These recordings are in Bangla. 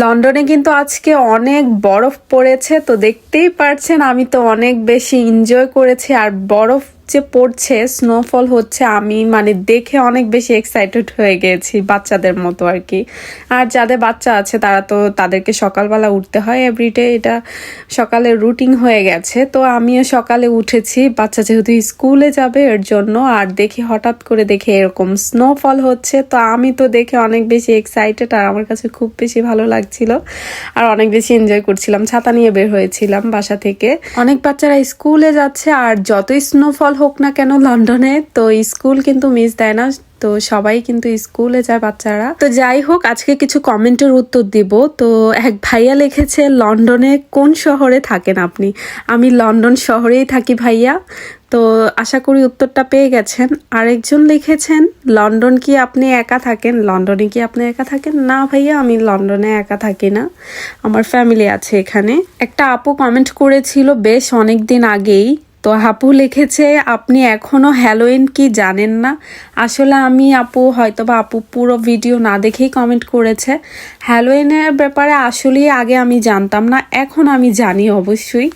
লন্ডনে কিন্তু আজকে অনেক বরফ পড়েছে, তো দেখতেই পারছেন, আমি তো অনেক বেশি এনজয় করেছি, আর বরফ যে পড়ছে স্নোফল হচ্ছে, আমি মানে দেখে অনেক বেশি এক্সাইটেড হয়ে গেছি বাচ্চাদের মতো আর কি। আর যাদের বাচ্চা আছে, তারা তো তাদেরকে সকালবেলা উঠতে হয় এভরিডে এটা সকালে রুটিন হয়ে গেছে। তো আমিও সকালে উঠেছি, বাচ্চা যেহেতু স্কুলে যাবে এর জন্য, আর দেখি হঠাৎ করে দেখে এরকম স্নোফল হচ্ছে। তো আমি তো দেখে অনেক বেশি এক্সাইটেড আর আমার কাছে খুব বেশি ভালো লাগছিল। আর অনেক বেশি এনজয় করছিলাম, ছাতা নিয়ে বের হয়েছিলাম বাসা থেকে। অনেক বাচ্চারা স্কুলে যাচ্ছে, আর যতই স্নোফল হোক না কেন লন্ডনে, তো স্কুল কিন্তু মিস দেয় না, তো সবাই কিন্তু স্কুলে যায় বাচ্চারা। তো যাই হোক, আজকে কিছু কমেন্টের উত্তর দিব। তো এক ভাইয়া লিখেছে, লন্ডনে কোন শহরে থাকেন আপনি? আমি লন্ডন শহরেই থাকি ভাইয়া। তো আশা করি উত্তরটা পেয়ে গেছেন। আরেকজন লিখেছেন, লন্ডন কি আপনি একা থাকেন? লন্ডনে কি আপনি একা থাকেন? না ভাইয়া, আমি লন্ডনে একা থাকি না। আমার ফ্যামিলি আছে এখানে। একটা আপু কমেন্ট করেছিল বেশ অনেক দিন আগেই তো আপু লিখেছে, আপনি এখনও হ্যালোইন কি জানেন না? আসলে আমি আপু হয়তো বা আপু পুরো ভিডিও না দেখেই কমেন্ট করেছে। হ্যালোইনের ব্যাপারে আসলেই আগে আমি জানতাম না, এখন আমি জানি অবশ্যই।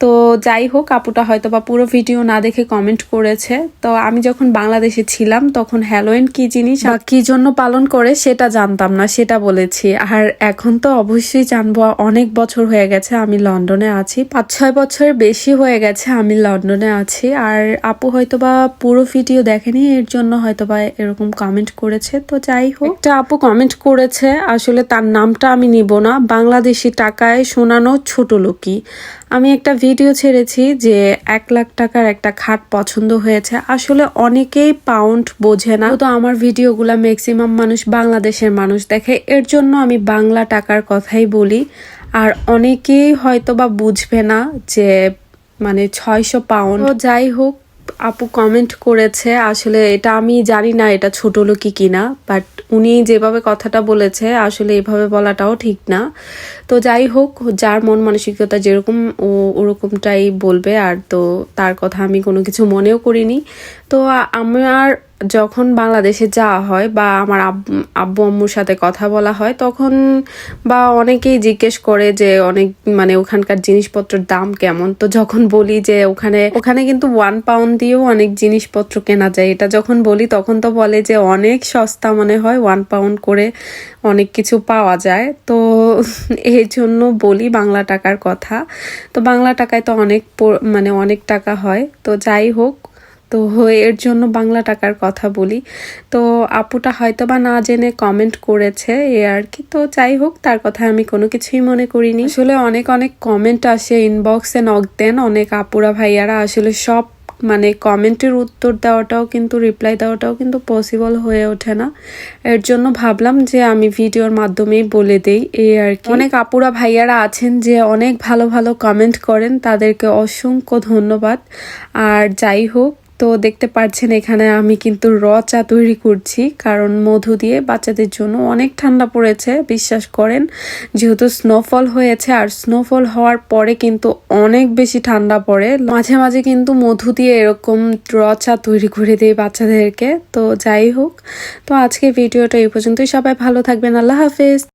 তো যাই হোক, আপুটা হয়তো বা পুরো ভিডিও না দেখে কমেন্ট করেছে। তো আমি যখন বাংলাদেশে ছিলাম, তখন হ্যালোইন কি জিনিস বা কি জন্য পালন করে সেটা জানতাম না, সেটা বলেছি। আর এখন তো অবশ্যই জানব, অনেক বছর হয়ে গেছে আমি লন্ডনে আছি পাঁচ ছয় বছরের বেশি হয়ে গেছে আমি লন্ডনে আছি। আর আপু হয়তো বা পুরো ভিডিও দেখেনি, এর জন্য হয়তো বা এরকম কমেন্ট করেছে। তো যাই হোক। একটা আপু কমেন্ট করেছে, আসলে তার নামটা আমি নিব না। বাংলাদেশি টাকায় শোনানো ছোট লোকই। আমি একটা ভিডিও ছেড়েছি যে এক লাখ টাকার একটা খাট পছন্দ হয়েছে। আসলে অনেকেই পাউন্ড বোঝে না। তো আমার ভিডিওগুলো ম্যাক্সিমাম মানুষ বাংলাদেশের মানুষ দেখে। এর জন্য আমি বাংলা টাকার কথাই বলি। আর অনেকেই হয়তো বা বুঝবে না যে মানে ছয়শো পাউন্ড যাই হোক, আপু কমেন্ট করেছে, আসলে এটা আমি জানি না এটা ছোট লোকই কিনা বাট উনি যেভাবে কথাটা বলেছে, আসলে এভাবে বলাটাও ঠিক না। তো যাই হোক, যার মন মানসিকতা যেরকম, ও ওরকমটাই বলবে, আর তো তার কথা আমি কোনো কিছু মনেও করিনি। তো আমার যখন বাংলাদেশে যাওয়া হয় বা আমার আব- আব্বু আম্মুর সাথে কথা বলা হয়, তখন বা অনেকেই জিজ্ঞেস করে যে অনেক মানে ওখানকার জিনিসপত্রের দাম কেমন। তো যখন বলি যে ওখানে ওখানে কিন্তু ওয়ান পাউন্ড দিয়েও অনেক জিনিসপত্র কেনা যায়। এটা যখন বলি, তখন তো বলে যে অনেক সস্তা মনে হয় ওয়ান পাউন্ড করে অনেক কিছু পাওয়া যায়। তো এই জন্য বলি বাংলা টাকার কথা। তো বাংলা টাকায় তো অনেক মানে অনেক টাকা হয়। তো যাই হোক তো এর জন্য বাংলা টাকার কথা বলি। তো আপুটা হয়তো বা না জেনে কমেন্ট করেছে এ আর কি। তো যাই হোক, তার কথা আমি কোনো কিছুই মনে করিনি। আসলে অনেক অনেক কমেন্ট আসে ইনবক্সে নক দেন। অনেক আপুরা ভাইয়ারা আসলে সব মানে কমেন্টের উত্তর দেওয়াটাও কিন্তু রিপ্লাই দেওয়াটাও কিন্তু পসিবল হয়ে ওঠে না। এর জন্য ভাবলাম যে আমি ভিডিওর মাধ্যমেই বলে দেই এই আর কি। অনেক আপুরা ভাইয়ারা আছেন যে অনেক ভালো ভালো কমেন্ট করেন। তাদেরকে অসংখ্য ধন্যবাদ। আর যাই হোক তো দেখতে পাচ্ছেন এখানে আমি কিন্তু র চা তৈরি করছি, কারণ মধু দিয়ে বাচ্চাদের জন্য অনেক ঠান্ডা পড়েছে, বিশ্বাস করেন। যেহেতু স্নোফল হয়েছে, আর স্নোফল হওয়ার পরে কিন্তু অনেক বেশি ঠান্ডা পড়ে। মাঝে মাঝে কিন্তু মধু দিয়ে এরকম র চা তৈরি করে দিই বাচ্চাদেরকে। তো যাই হোক, তো আজকে ভিডিওটা এই পর্যন্তই। সবাই ভালো থাকবেন। আল্লাহ হাফেজ।